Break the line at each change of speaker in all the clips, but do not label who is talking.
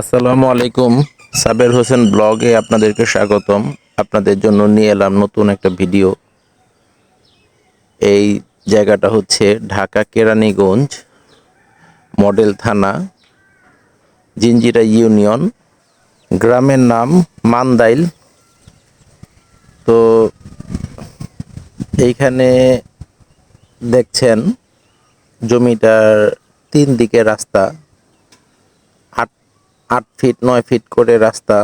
আসসালামু আলাইকুম। সাবের হোসেন ব্লগে আপনাদেরকে স্বাগতম। আপনাদের জন্য নিয়ে এলাম নতুন একটা ভিডিও। এই জায়গাটা হচ্ছে ঢাকা কেরানীগঞ্জ মডেল থানা জিঞ্জিরা ইউনিয়ন, গ্রামের নাম মান্দাইল। তো এইখানে দেখছেন জমিটার তিন দিকে রাস্তা। আট ফিট, নয় ফিট করে রাস্তা।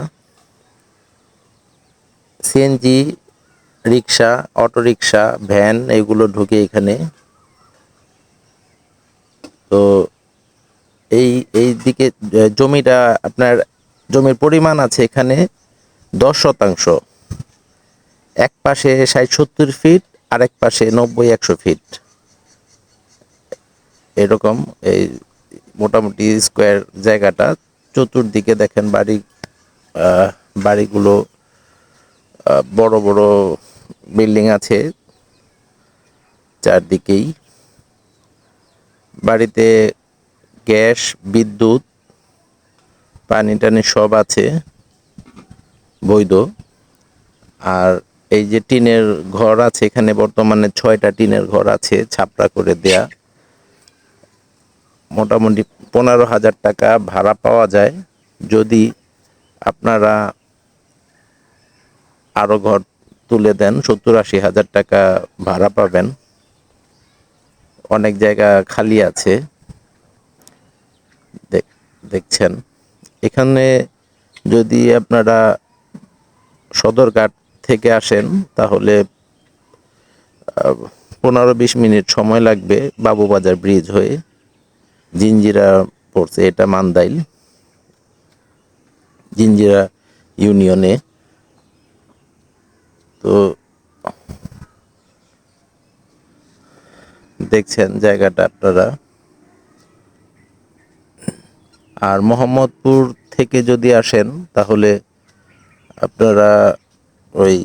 CNG rickshaw auto rickshaw van এগুলো ঢুকে এখানে। তো এই এই দিকে, জমিটা আপনার, জমির পরিমাণ আছে এখানে দশ শতাংশ। এক পাশে ষাট সত্তর ফিট আর এক পাশে নব্বই, একশো ফিট। এরকম এই মোটামুটি স্কোয়ার জায়গাটা। চতুর্দিকে দেখেন বাড়ি বাড়িগুলো বড় বড় বিল্ডিং আছে চারদিকেই। বাড়িতে গ্যাস, বিদ্যুৎ, পানি টানি সব আছে, বৈধ। আর এই যে টিনের ঘর আছে, এখানে বর্তমানে ছয়টা টিনের ঘর আছে, ছাপড়া করে দেয়া। মোটামুটি পনেরো হাজার টাকা ভাড়া পাওয়া যায় যদি আপনারা আরও ঘর তুলে দেন, সত্তর আশি হাজার টাকা ভাড়া পাবেন। অনেক জায়গা খালি আছে। দেখ- দেখছেন? এখানে যদি আপনারা সদরঘাট থেকে আসেন, তাহলে পনেরো বিশ মিনিট সময় লাগবে বাবুবাজার ব্রিজ হয়ে। জিঞ্জিরা পড়ছে, এটা মান্দাইল। জিঞ্জিরা ইউনিয়নে। তো দেখছেন জায়গাটা আপনারা। আর মোহাম্মদপুর থেকে যদি আসেন, তাহলে আপনারা ওই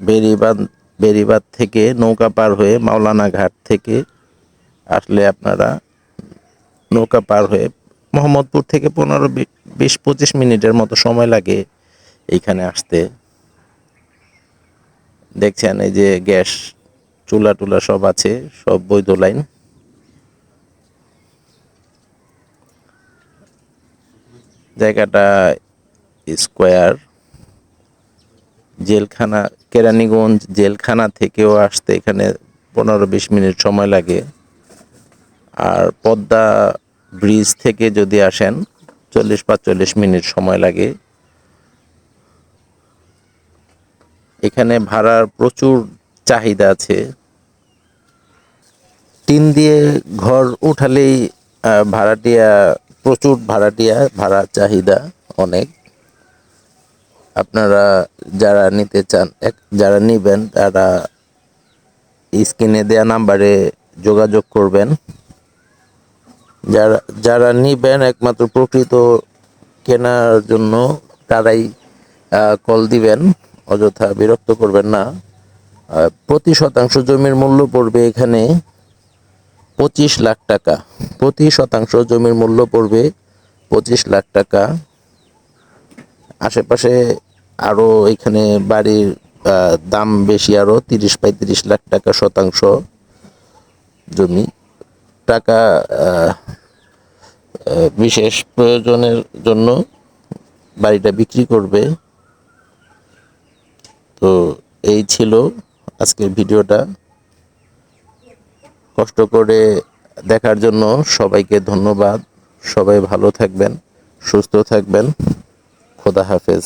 বেরিবাদ বেরিবাদ থেকে নৌকা পার হয়ে মাওলানা ঘাট থেকে আসলে আপনারা নৌকা পার হয়ে মোহাম্মদপুর থেকে পনেরো বিশ পঁচিশ মিনিটের মতো সময় লাগে এইখানে আসতে। দেখছেন এই যে গ্যাস, চুলা টুলা সব আছে, সব বৈধ লাইন। জায়গাটা স্কোয়ার। জেলখানা, কেরানীগঞ্জ জেলখানা থেকেও আসতে এখানে পনেরো বিশ মিনিট সময় লাগে। আর পদ্মা ব্রিজ থেকে যদি আসেন, চল্লিশ পাঁচচল্লিশ মিনিট সময় লাগে। এখানে ভাড়ার প্রচুর চাহিদা আছে। টিন দিয়ে ঘর উঠালেই ভাড়াটিয়া, প্রচুর ভাড়াটিয়া, ভাড়া চাহিদা অনেক। আপনারা যারা নিতে চান যারা নিবেন, তারা স্ক্রিনে দেয়া নাম্বারে যোগাযোগ করবেন। যারা যারা নিবেন একমাত্র প্রকৃত কেনার জন্য তারাই কল দিবেন, অযথা বিরক্ত করবেন না। প্রতি শতাংশ জমির মূল্য পড়বে এখানে পঁচিশ লাখ টাকা। প্রতি শতাংশ জমির মূল্য পড়বে পঁচিশ লাখ টাকা। আশেপাশে আরও এখানে বাড়ির দাম বেশি আরও তিরিশ পঁয়ত্রিশ লাখ টাকা শতাংশ জমি। টাকা বিশেষ প্রয়োজনের জন্য বাড়িটা বিক্রি করবে। তো এই ছিল আজকের ভিডিওটা। কষ্ট করে দেখার জন্য সবাইকে ধন্যবাদ। সবাই ভালো থাকবেন, সুস্থ থাকবেন। খোদা হাফেজ।